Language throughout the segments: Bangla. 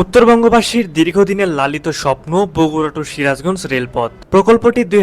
উত্তরবঙ্গবাসীর দীর্ঘদিনের লালিত স্বপ্ন বগুড়া টু সিরাজগঞ্জ রেলপথ। প্রকল্পটি দুই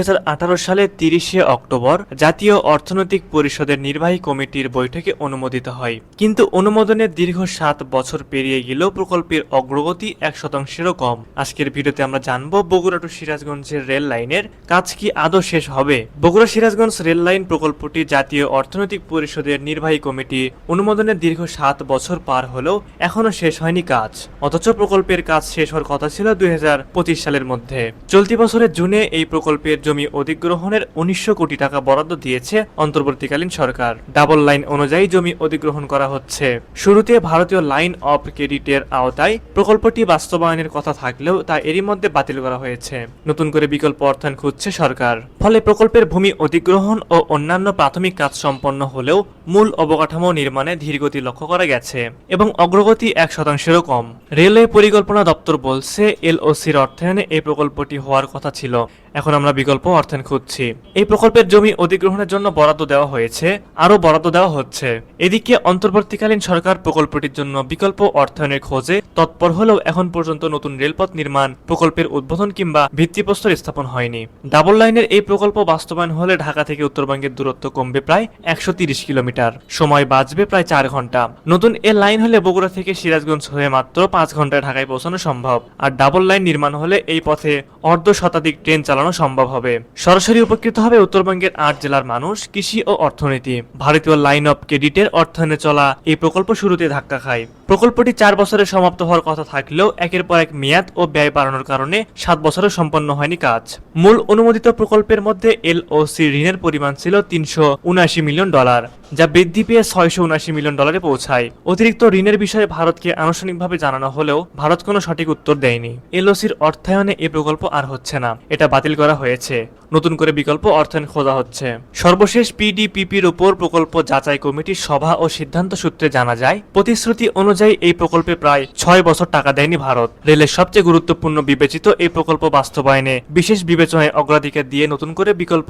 সালে তিরিশে অক্টোবর জাতীয় অর্থনৈতিক পরিষদের নির্বাহী কমিটির বৈঠকে অনুমোদিত হয়। কিন্তু অনুমোদনের দীর্ঘ সাত বছর পেরিয়ে গেলেও প্রকল্পের অগ্রগতি এক শতাংশেরও কম। আজকের ভিডিওতে আমরা জানব বগুড়া টু সিরাজগঞ্জের রেল লাইনের কাজ কি আদৌ শেষ হবে। বগুড়া সিরাজগঞ্জ রেল লাইন প্রকল্পটি জাতীয় অর্থনৈতিক পরিষদের নির্বাহী কমিটি অনুমোদনের দীর্ঘ সাত বছর পার হলেও এখনও শেষ হয়নি কাজ। অথচ প্রকল্পের কাজ শেষ হওয়ার কথা ছিল দুই হাজার পঁচিশ সালের মধ্যে। চলতি বছরের জুনে এই প্রকল্পের জমি অধিগ্রহণের উনিশশো কোটি টাকা বরাদ্দ দিয়েছে অন্তর্বর্তীকালীন সরকার। ডাবল লাইন অনুযায়ী জমি অধিগ্রহণ করা হচ্ছে। শুরুতে ভারতীয় লাইন অফ ক্রেডিটের আওতায় প্রকল্পটি বাস্তবায়নের কথা থাকলেও তা এরই মধ্যে বাতিল করা হয়েছে। নতুন করে বিকল্প অর্থায়ন খুঁজছে সরকার। ফলে প্রকল্পের ভূমি অধিগ্রহণ ও অন্যান্য প্রাথমিক কাজ সম্পন্ন হলেও মূল অবকাঠামো নির্মাণে ধীরগতি লক্ষ্য করা গেছে এবং অগ্রগতি এক শতাংশেরও কম। রেলওয়ে পরিকল্পনা দপ্তর বলছে, এলওসির অর্থায়নে এই প্রকল্পটি হওয়ার কথা ছিল। এখন আমরা বিকল্প অর্থায়ন খুঁজছি। এই প্রকল্পের জমি অধিগ্রহণের জন্য বরাদ্দ দেওয়া হয়েছে, আরও বরাদ্দ দেওয়া হচ্ছে। এদিকে অন্তর্বর্তীকালীন সরকার প্রকল্পটির জন্য বিকল্প অর্থায়নের খোঁজে তৎপর হলেও এখন পর্যন্ত নতুন রেলপথ নির্মাণ, প্রকল্পের উদ্বোধন কিংবা ভিত্তিপ্রস্তর স্থাপন হয়নি। ডাবল লাইনের এই প্রকল্প বাস্তবায়ন হলে ঢাকা থেকে উত্তরবঙ্গের দূরত্ব কমবে প্রায় একশো তিরিশ কিলোমিটার। সময় বাঁচবে প্রায় চার ঘণ্টা। নতুন এ লাইন হলে বগুড়া থেকে সিরাজগঞ্জ হয়ে মাত্র পাঁচ ঘন্টায় ঢাকায় পৌঁছানো সম্ভব। আর ডাবল লাইন নির্মাণ হলে এই পথে অর্ধ শতাধিক ট্রেন চালানো সম্ভব হবে। সরাসরি উপকৃত হবে উত্তরবঙ্গের আট জেলার মানুষ, কৃষি ও অর্থনীতি। ভারতীয় লাইন অফ ক্রেডিটের অর্থায়নে চলা এই প্রকল্প শুরুতে ধাক্কা খায়। প্রকল্পটি চার বছরে সমাপ্ত হওয়ার কথা থাকলেও একের পর এক মেয়াদ ও ব্যয় বাড়ানোর কারণে সাত বছরে সম্পন্ন হয়নি কাজ। মূল অনুমোদিত প্রকল্পের মধ্যে এলওসি ঋণের পরিমাণ ছিল তিনশো উনআশি মিলিয়ন ডলার। যা বৃদ্ধি পেয়ে ছয়শো উনআশি মিলিয়ন ডলারে পৌঁছায়। অতিরিক্ত ঋণের বিষয়ে ভারতকে আনুষ্ঠানিকভাবে জানানো হলেও ভারত কোনো সঠিক উত্তর দেয়নি। এলওসির অর্থায়নে এই প্রকল্প আর হচ্ছে না। এটা বাতিল করা হয়েছে। নতুন করে বিকল্প অর্থায়ন খোঁজা হচ্ছে। সর্বশেষ পিডিপিপির উপর প্রকল্প যাচাই কমিটির সভা ও সিদ্ধান্ত সূত্রে জানা যায়, প্রতিশ্রুতি অনুযায়ী এই প্রকল্পে প্রায় ছয় বছর টাকা দেয়নি ভারত। রেলের সবচেয়ে গুরুত্বপূর্ণ বিবেচিত এই প্রকল্প বাস্তবায়নে বিশেষ বিবেচনায় অগ্রাধিকার দিয়ে নতুন করে বিকল্প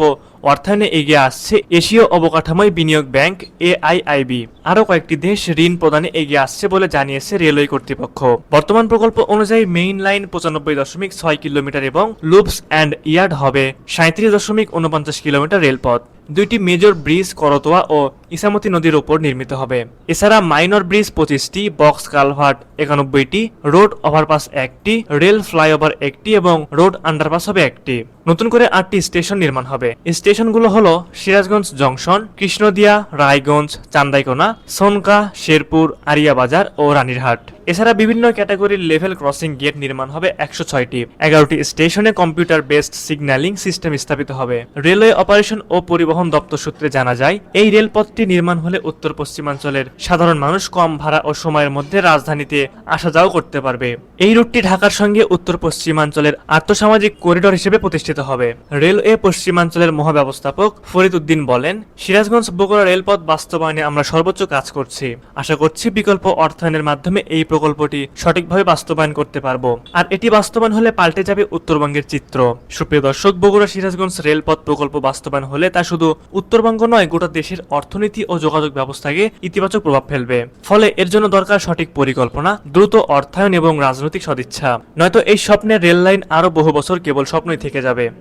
অর্থায়নে এগিয়ে আসছে এশীয় অবকাঠামোয় বিনিয়োগ ব্যাংক এআইআইবি। আরও কয়েকটি দেশ ঋণ প্রদানে এগিয়ে আসছে বলে জানিয়েছে রেলওয়ে কর্তৃপক্ষ। বর্তমান প্রকল্প অনুযায়ী মেইন লাইন পঁচানব্বই দশমিক ছয় কিলোমিটার এবং লুপস অ্যান্ড ইয়ার্ড হবে সাঁত্রিশ দশমিক উনপঞ্চাশ কিলোমিটার রেলপথ। দুইটি মেজর ব্রিজ করতোয়া ও ইসামতি নদীর উপর নির্মিত হবে। এছাড়া মাইনর ব্রিজ পঁচিশটি বক্স কালভার্ট একানব্বইটি রোড ওভারপাস একটি রেল ফ্লাইওভার একটি এবং রোড আন্ডারপাস হবে একটি। নতুন করে আটটি স্টেশন নির্মাণ হবে। স্টেশনগুলো হলো সিরাজগঞ্জ জংশন, কৃষ্ণদিয়া, রায়গঞ্জ, চান্দাইকোনা, সোনকা, শেরপুর, আরিয়াবাজার ও রানীরহাট। এছাড়া বিভিন্ন ক্যাটাগরির লেভেল ক্রসিং গেট নির্মাণ হবে একশো ছয়টি। এগারোটি স্টেশনে কম্পিউটার বেসড সিগন্যালিং সিস্টেম স্থাপিত হবে। রেলওয়ে অপারেশন ও পরিবহন দপ্তর সূত্রে জানা যায়, এই রেলপথটি নির্মাণ হলে উত্তর পশ্চিমাঞ্চলের সাধারণ মানুষ কম ভাড়া ও সময়ের মধ্যে রাজধানীতে আসা যাওয়া করতে পারবে। এই রুটটি ঢাকার সঙ্গে উত্তর পশ্চিমাঞ্চলের আর্থসামাজিক করিডোর হিসেবে প্রতিষ্ঠিত হবে। রেলওয়ে পশ্চিমাঞ্চলের মহাব্যবস্থাপক ফরিদ উদ্দিন বলেন, সিরাজগঞ্জ বগুড়া রেলপথ বাস্তবায়নে আমরা সর্বোচ্চ কাজ করছি। আশা করছি বিকল্প অর্থায়নের মাধ্যমে এই প্রকল্পটি সঠিকভাবে বাস্তবায়ন করতে পারব। আর এটি বাস্তবায়ন হলে পাল্টে যাবে উত্তরবঙ্গের চিত্র। সুপ্রিয় দর্শক, বগুড়া সিরাজগঞ্জ রেলপথ প্রকল্প বাস্তবায়ন হলে তা শুধু উত্তরবঙ্গ নয়, গোটা দেশের অর্থনীতি ও যোগাযোগ ব্যবস্থাকে ইতিবাচক প্রভাব ফেলবে। ফলে এর জন্য দরকার সঠিক পরিকল্পনা, দ্রুত অর্থায়ন এবং রাজনৈতিক সদিচ্ছা। নয়তো এই স্বপ্নের রেল লাইন আরও বহু বছর কেবল স্বপ্নই থেকে যাবে।